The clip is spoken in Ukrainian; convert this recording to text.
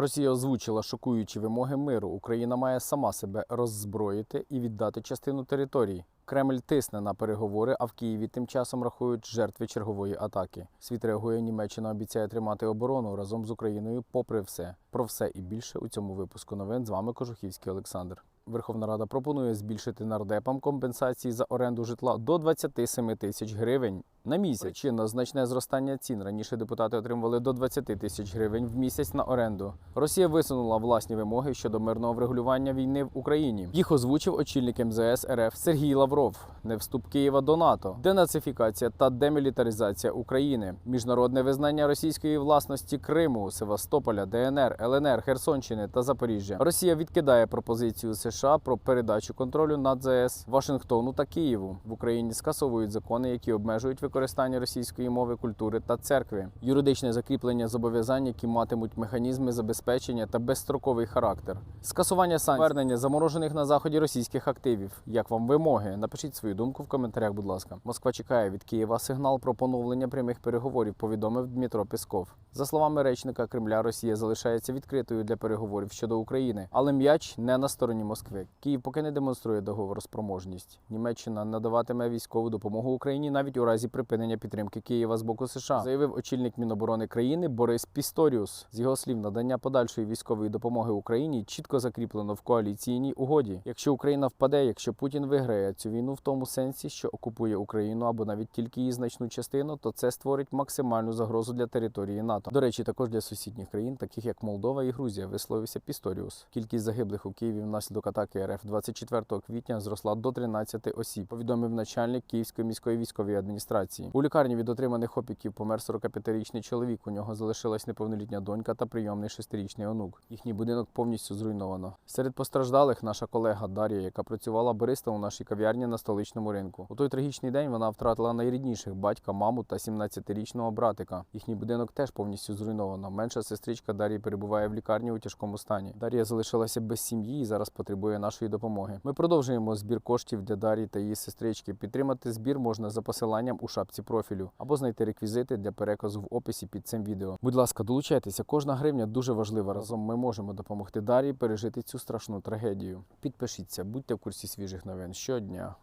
Росія озвучила шокуючі вимоги миру. Україна має сама себе роззброїти і віддати частину територій. Кремль тисне на переговори, а в Києві тим часом рахують жертви чергової атаки. Світ реагує. Німеччина обіцяє тримати оборону разом з Україною, попри все. Про все і більше у цьому випуску новин з вами Кожухівський Олександр. Верховна Рада пропонує збільшити нардепам компенсації за оренду житла до 27 тисяч гривень на місяць. Причина значне зростання цін. Раніше депутати отримували до 20 тисяч гривень в місяць на оренду. Росія висунула власні вимоги щодо мирного врегулювання війни в Україні. Їх озвучив очільник МЗС РФ Сергій Лавров. Не вступ Києва до НАТО, денацифікація та демілітаризація України, міжнародне визнання російської власності Криму, Севастополя, ДНР, ЛНР, Херсонщини та Запоріжжя. Росія відкидає пропозицію США про передачу контролю над ЗС Вашингтону та Києву. В Україні скасовують закони, які обмежують використання російської мови, культури та церкви, юридичне закріплення зобов'язань, які матимуть механізми забезпечення та безстроковий характер, скасування санкцій, повернення заморожених на заході російських активів. Як вам вимоги? Напишіть свою думку в коментарях, будь ласка. Москва чекає від Києва сигнал про поновлення прямих переговорів. Повідомив Дмитро Песков. За словами речника Кремля, Росія залишається відкритою для переговорів щодо України, але м'яч не на стороні Москви. Київ поки не демонструє договороспроможність. Німеччина надаватиме військову допомогу Україні навіть у разі припинення підтримки Києва з боку США, заявив очільник Міноборони країни Борис Пісторіус. З його слів, надання подальшої військової допомоги Україні чітко закріплено в коаліційній угоді. Якщо Україна впаде, якщо Путін виграє цю війну в тому сенсі, що окупує Україну або навіть тільки її значну частину, то це створить максимальну загрозу для території НАТО. До речі, також для сусідніх країн, таких як Молдова і Грузія, висловився Пісторіус. Кількість загиблих у Києві внаслідок атаки РФ 24 квітня зросла до 13 осіб. Повідомив начальник Київської міської військової адміністрації. У лікарні від отриманих опіків помер 45-річний чоловік. У нього залишилась неповнолітня донька та прийомний шестирічний онук. Їхній будинок повністю зруйновано. Серед постраждалих наша колега Дар'я, яка працювала баристом у нашій кав'ярні на столичному ринку. У той трагічний день вона втратила найрідніших батька, маму та 17-річного братика. Їхній будинок теж повністю зруйновано. Менша сестричка Дар'ї перебуває в лікарні у тяжкому стані. Дар'я залишилася без сім'ї і зараз потребує нашої допомоги. Ми продовжуємо збір коштів для Дар'ї та її сестрички. Підтримати збір можна за посиланням у шапці профілю або знайти реквізити для переказу в описі під цим відео. Будь ласка, долучайтеся. Кожна гривня дуже важлива. Разом ми можемо допомогти Дар'ї пережити цю страшну трагедію. Підпишіться, будьте в курсі свіжих новин щодня.